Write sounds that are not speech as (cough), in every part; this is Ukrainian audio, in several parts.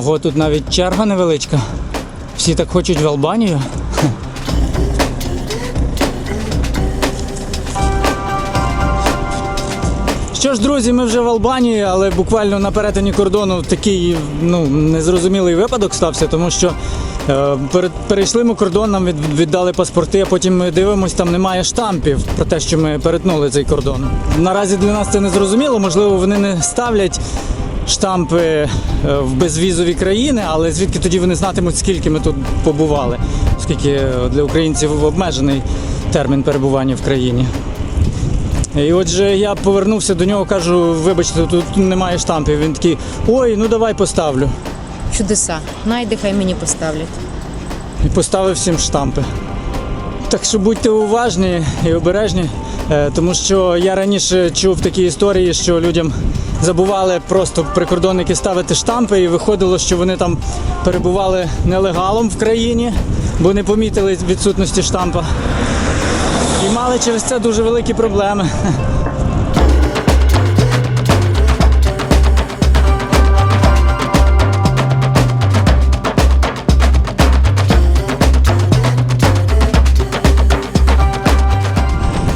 Ого, тут навіть черга невеличка. Всі так хочуть в Албанію. Що ж, друзі, ми вже в Албанії, але буквально на перетині кордону такий ну, незрозумілий випадок стався, тому що е, перейшли ми кордон, нам віддали паспорти, а потім ми дивимося, там немає штампів про те, що ми перетнули цей кордон. Наразі для нас це не зрозуміло, можливо, вони не ставлять штампи е, в безвізові країни, але звідки тоді вони знатимуть, скільки ми тут побували, оскільки е, для українців обмежений термін перебування в країні. І отже, я повернувся до нього, кажу, вибачте, тут немає штампів. Він такий, ой, ну давай поставлю. Чудеса. Найди, хай мені поставлять. І поставив всім штампи. Так що будьте уважні і обережні, е, тому що я раніше чув такі історії, що людям забували просто прикордонники ставити штампи, і виходило, що вони там перебували нелегалом в країні, бо не помітили відсутності штампа. І мали через це дуже великі проблеми.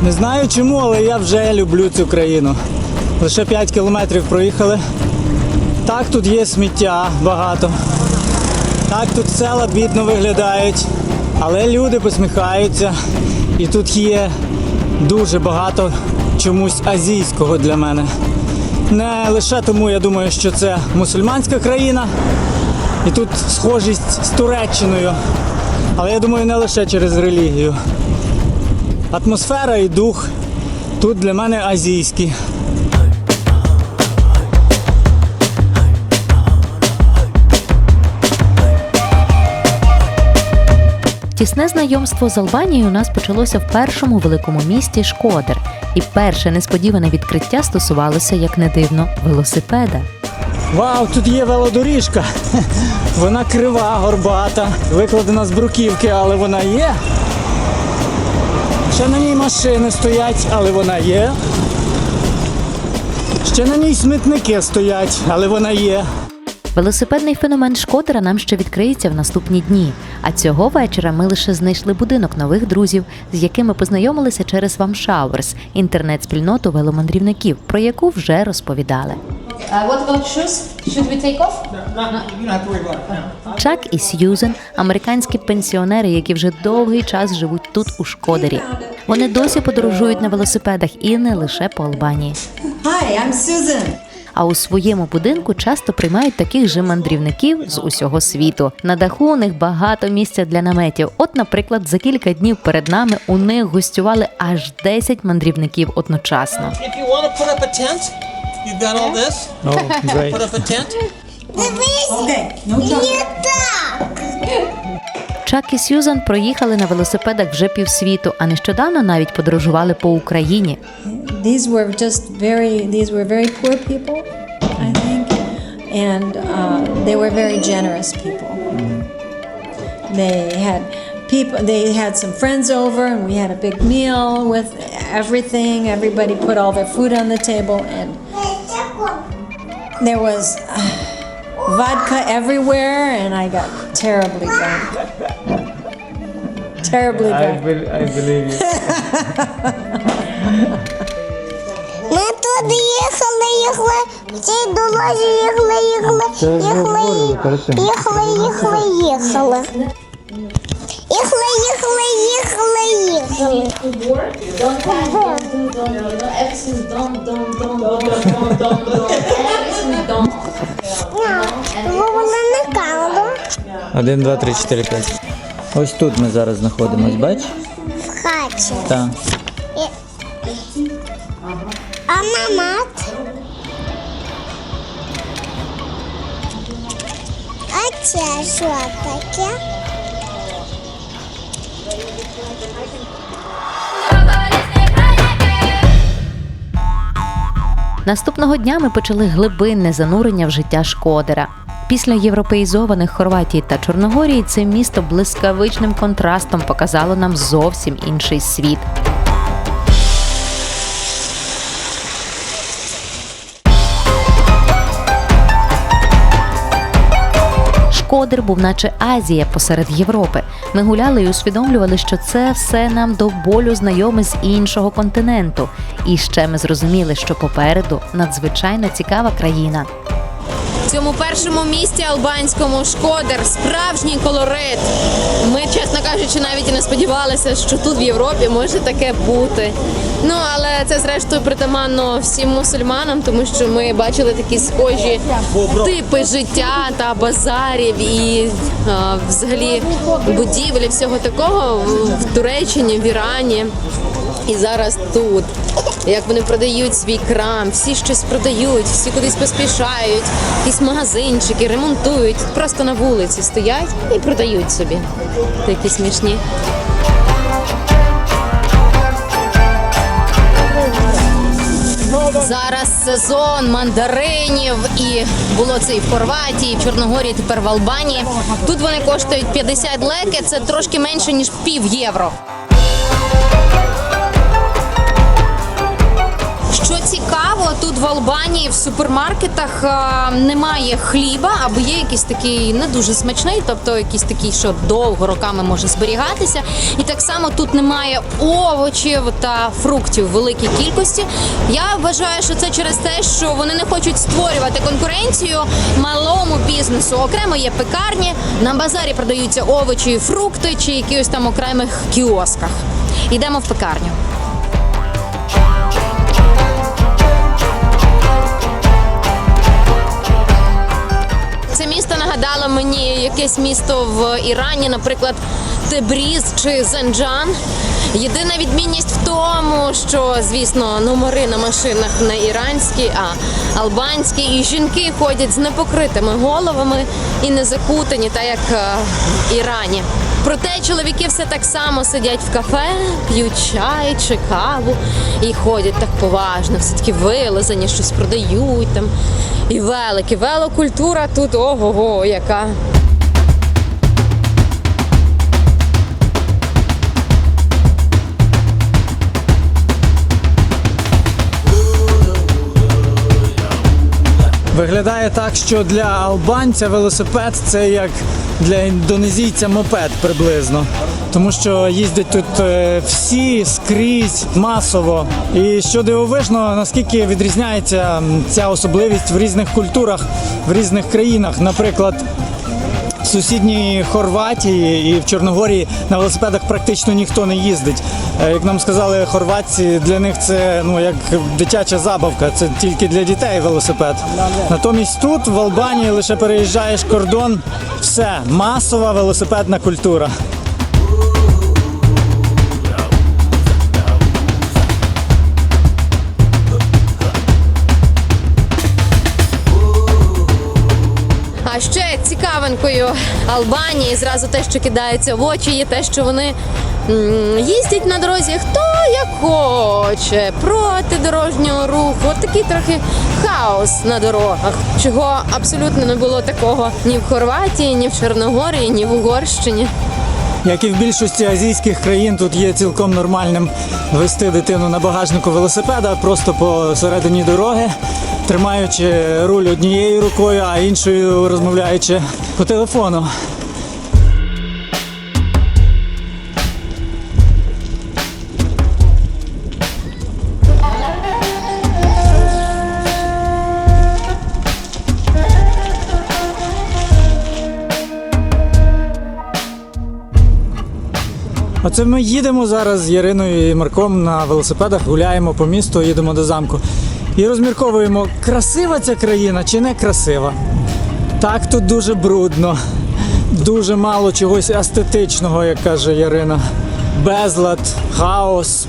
Не знаю чому, але я вже люблю цю країну. Лише 5 кілометрів проїхали. Так, тут є сміття багато. Так, тут села бідно виглядають, але люди посміхаються. І тут є дуже багато чомусь азійського для мене. Не лише тому, я думаю, що це мусульманська країна, і тут схожість з Туреччиною. Але я думаю, не лише через релігію. Атмосфера і дух тут для мене азійські. Тісне знайомство з Албанією у нас почалося в першому великому місті Шкодер, і перше несподіване відкриття стосувалося, як не дивно, велосипеда. Вау, тут є велодоріжка. Вона крива, горбата, викладена з бруківки, але вона є. Ще на ній машини стоять, але вона є. Ще на ній смітники стоять, але вона є. Велосипедний феномен Шкодера нам ще відкриється в наступні дні. А цього вечора ми лише знайшли будинок нових друзів, з якими познайомилися через Вам Showers, інтернет-спільноту веломандрівників, про яку вже розповідали. Uh, what about shoes? Should we take off? Чак і Сьюзен американські пенсіонери, які вже довгий час живуть тут у Шкодері. Вони досі подорожують на велосипедах і не лише по Албанії. Hi, I'm Susan. А у своєму будинку часто приймають таких же мандрівників з усього світу. На даху у них багато місця для наметів. От, наприклад, за кілька днів перед нами у них гостювали аж 10 мандрівників одночасно. If you want to put up a tent, you've got all this. Oh, great. Put up a tent. Okay, no talking. Чак і Сьюзан проїхали на велосипедах вже півсвіту, а нещодавно навіть подорожували по Україні. These were just very, these were very poor people, I think, and uh, they were very generous people. They had people, they had some friends over, and we had a big meal with everything. Everybody put all their food on the table, and there was uh, vodka everywhere, and I got terribly drunk. Terribly drunk. I believe you. (laughs) Ми туди їхали, їхали, в цій дорозі їхали, їхали, їхали, їхали, їхали, їхали. Їхали, їхали, їхали, їхали. Бо Один, два, три, чотири, п'ять. Ось тут ми зараз знаходимось, бач? в хаті. Так. А намат? А це що таке? Наступного дня ми почали глибинне занурення в життя Шкодера. Після європеїзованих Хорватії та Чорногорії це місто блискавичним контрастом показало нам зовсім інший світ. Шкодер був наче Азія посеред Європи. Ми гуляли і усвідомлювали, що це все нам до болю знайоме з іншого континенту. І ще ми зрозуміли, що попереду надзвичайно цікава країна. Цьому першому місті албанському Шкодер справжній колорит. Ми, чесно кажучи, навіть і не сподівалися, що тут в Європі може таке бути. Ну але це зрештою притаманно всім мусульманам, тому що ми бачили такі схожі типи життя та базарів і а, взагалі будівель всього такого в Туреччині, в Ірані. І зараз тут, як вони продають свій крам, всі щось продають, всі кудись поспішають, якісь магазинчики ремонтують, просто на вулиці стоять і продають собі. Такі смішні. Зараз сезон мандаринів і було це і в Хорватії, і в Чорногорії, тепер в Албанії. Тут вони коштують 50 леки, це трошки менше ніж пів євро. Що цікаво, тут в Албанії в супермаркетах а, немає хліба, або є якийсь такий не дуже смачний, тобто якийсь такий, що довго роками може зберігатися. І так само тут немає овочів та фруктів в великій кількості. Я вважаю, що це через те, що вони не хочуть створювати конкуренцію малому бізнесу. Окремо є пекарні, на базарі продаються овочі, і фрукти чи якихось там окремих кіосках. Йдемо в пекарню. Це місто нагадало мені якесь місто в Ірані, наприклад, Тебріз чи Зенджан. Єдина відмінність в тому, що, звісно, номери на машинах не іранські, а албанські, і жінки ходять з непокритими головами і не закутані, так як е, в Ірані. Проте чоловіки все так само сидять в кафе, п'ють чай чи каву і ходять так поважно, все таки вилазені, щось продають там. І велики, велокультура тут ого-го, яка. Виглядає так, що для албанця велосипед це як для індонезійця мопед приблизно. Тому що їздять тут е, всі скрізь масово. І що дивовижно, наскільки відрізняється ця особливість в різних культурах, в різних країнах. Наприклад, в сусідній Хорватії і в Чорногорії на велосипедах практично ніхто не їздить. Е, Як нам сказали хорватці, для них це ну як дитяча забавка, це тільки для дітей велосипед. Натомість тут, в Албанії, лише переїжджаєш кордон, все масова велосипедна культура. Цікавинкою Албанії зразу те, що кидається в очі, є те, що вони їздять на дорозі хто як хоче, проти дорожнього руху. От такий трохи хаос на дорогах, чого абсолютно не було такого ні в Хорватії, ні в Чорногорії, ні в Угорщині. Як і в більшості азійських країн, тут є цілком нормальним вести дитину на багажнику велосипеда просто посередині дороги, тримаючи руль однією рукою, а іншою розмовляючи по телефону. Оце ми їдемо зараз з Яриною і Марком на велосипедах, гуляємо по місту, їдемо до замку. І розмірковуємо, красива ця країна чи не красива. Так, тут дуже брудно, дуже мало чогось естетичного, як каже Ярина. Безлад, хаос.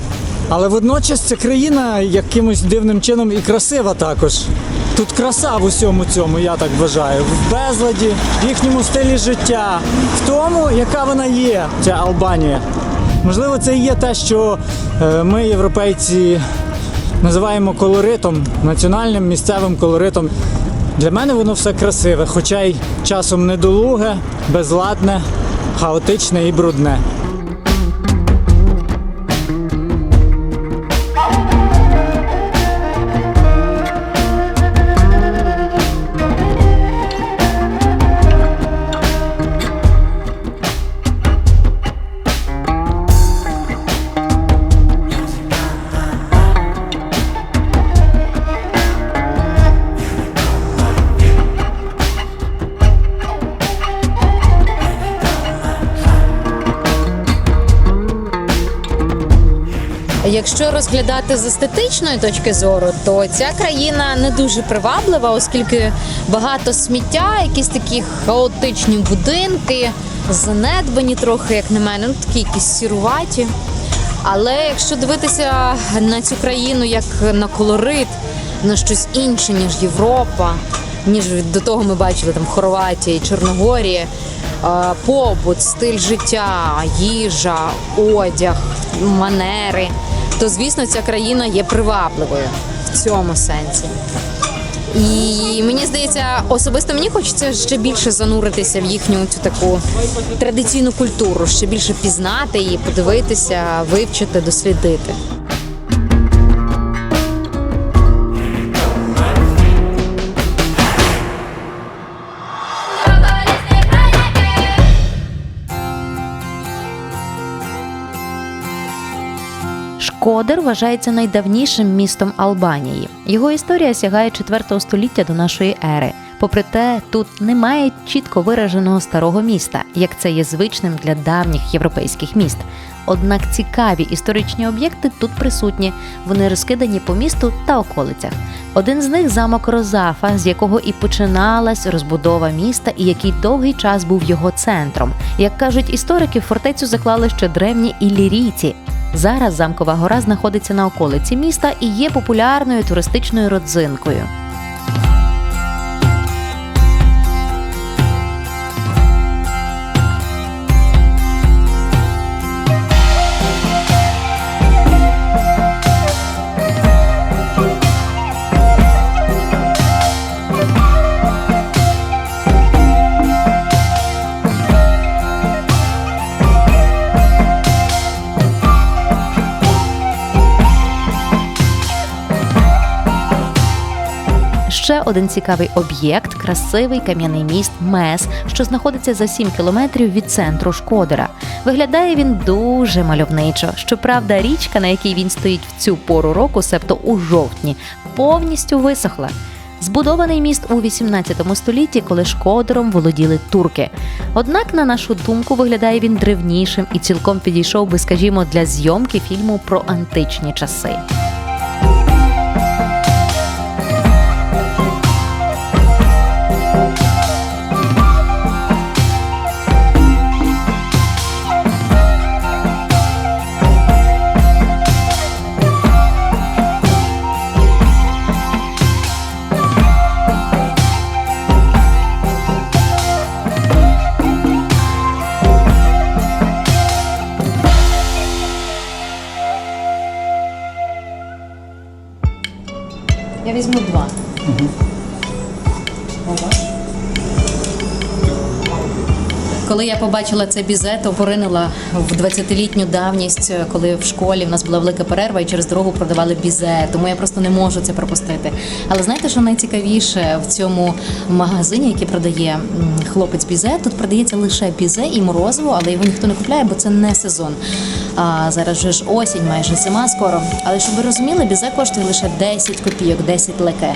Але водночас ця країна якимось дивним чином і красива також. Тут краса в усьому цьому, я так вважаю. В безладі, в їхньому стилі життя, в тому, яка вона є, ця Албанія. Можливо, це і є те, що е, ми, європейці, називаємо колоритом, національним місцевим колоритом. Для мене воно все красиве, хоча й часом недолуге, безладне, хаотичне і брудне. Якщо розглядати з естетичної точки зору, то ця країна не дуже приваблива, оскільки багато сміття, якісь такі хаотичні будинки, занедбані трохи, як на мене, ну такі якісь сіруваті. Але якщо дивитися на цю країну як на колорит, на щось інше, ніж Європа, ніж до того ми бачили там в Хорватії, Чорногорії, побут, стиль життя, їжа, одяг, манери, то звісно ця країна є привабливою в цьому сенсі. І мені здається, особисто мені хочеться ще більше зануритися в їхню цю таку традиційну культуру, ще більше пізнати її, подивитися, вивчити, дослідити. Шкодер вважається найдавнішим містом Албанії. Його історія сягає 4 століття до нашої ери. Попри те, тут немає чітко вираженого старого міста, як це є звичним для давніх європейських міст. Однак цікаві історичні об'єкти тут присутні. Вони розкидані по місту та околицях. Один з них замок Розафа, з якого і починалась розбудова міста, і який довгий час був його центром. Як кажуть історики, фортецю заклали ще древні іллірійці. Зараз замкова гора знаходиться на околиці міста і є популярною туристичною родзинкою. Ще один цікавий об'єкт красивий кам'яний міст Мес, що знаходиться за 7 кілометрів від центру Шкодера. Виглядає він дуже мальовничо. Щоправда, річка, на якій він стоїть в цю пору року, себто у жовтні, повністю висохла. Збудований міст у 18 столітті, коли шкодером володіли турки. Однак, на нашу думку, виглядає він древнішим і цілком підійшов би, скажімо, для зйомки фільму про античні часи. Я побачила це бізе, то поринула в 20-літню давність, коли в школі в нас була велика перерва і через дорогу продавали бізе. Тому я просто не можу це пропустити. Але знаєте, що найцікавіше в цьому магазині, який продає хлопець бізе, тут продається лише бізе і морозиво, але його ніхто не купляє, бо це не сезон. А зараз вже ж осінь, майже зима скоро. Але щоб ви розуміли, бізе коштує лише 10 копійок, 10 леке.